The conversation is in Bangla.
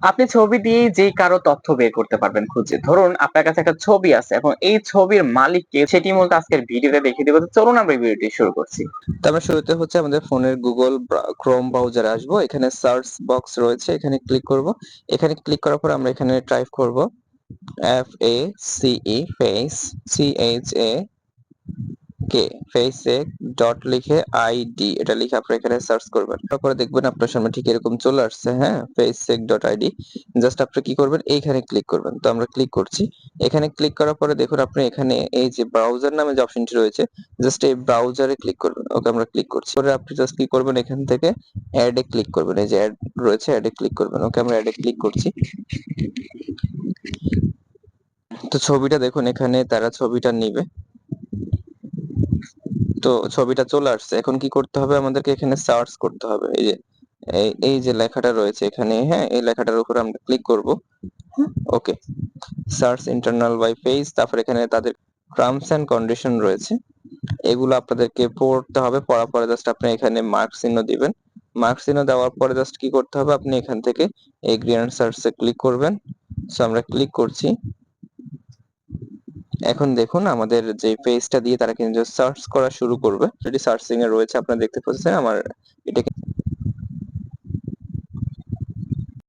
আপনি ছবি দিয়ে যে কারও তথ্য বের করতে পারবেন খুঁজে। ধরুন আপনার কাছে একটা ছবি আছে এখন এই ছবির মালিককে সেটি মূলত আজকের ভিডিওতে দেখে দেবো। তো চলুন আমরা ভিডিওটি শুরু করছি। তো আমরা শুরুতে হচ্ছে আমাদের ফোনের গুগল ক্রোম ব্রাউজার আসব। এখানে সার্চ বক্স রয়েছে, এখানে ক্লিক করব। এখানে ক্লিক করার পর আমরা এখানে টাইপ করব F A C E face C H A K ফেসেক dot লিখে আইডি এটা লিখে আপনি এখানে সার্চ করবেন। তারপরে দেখবেন আপনার সামনে ঠিক এরকম চলে আসছে হ্যাঁ? ফেসেক ডট আইডি জাস্ট আপনি কি করবেন? এইখানে ক্লিক করবেন। তো আমরা ক্লিক করছি। এখানে ক্লিক করার পরে দেখুন আপনি এখানে এই যে ব্রাউজার নামে যে অপশনটি রয়েছে জাস্ট এই ব্রাউজারে ক্লিক করবেন। ওকে, আমরা ক্লিক করছি। পরে আপনি জাস্ট কি করবেন? এখান থেকে অ্যাড এ ক্লিক করবেন। এই যে অ্যাড রয়েছে অ্যাড ক্লিক করবেন। ওকে, আমরা অ্যাড ক্লিক করছি। তো ছবিটা দেখুন, এখানে তারা ছবিটা নিবে। তো ছবিটা চলে আসছে। এখন কি করতে হবে? আমাদেরকে এখানে সার্চ করতে হবে। এই যে এই যে লেখাটা রয়েছে এখানে হ্যাঁ এই লেখাটার উপর আমরা ক্লিক করব। Okay search internal by page তারপর এখানে তাদের টার্মস এন্ড কন্ডিশন রয়েছে। এগুলো আপনাদেরকে পড়তে হবে। পড়ার পরে জাস্ট আপনি এখানে মার্ক চিহ্ন দিবেন। মার্ক চিহ্ন দেওয়ার পরে জাস্ট কি করতে হবে? আপনি এখান থেকে এগ্রি এন্ড সার্চে ক্লিক করবেন। সো আমরা ক্লিক করছি। এখন দেখুন আমাদের যে পেজটা দিয়ে তারা কিন্তু সার্চ করা শুরু করবে। সেটি সার্চিং এ রয়েছে, আপনারা দেখতে পাচ্ছেন, আমার এটাকে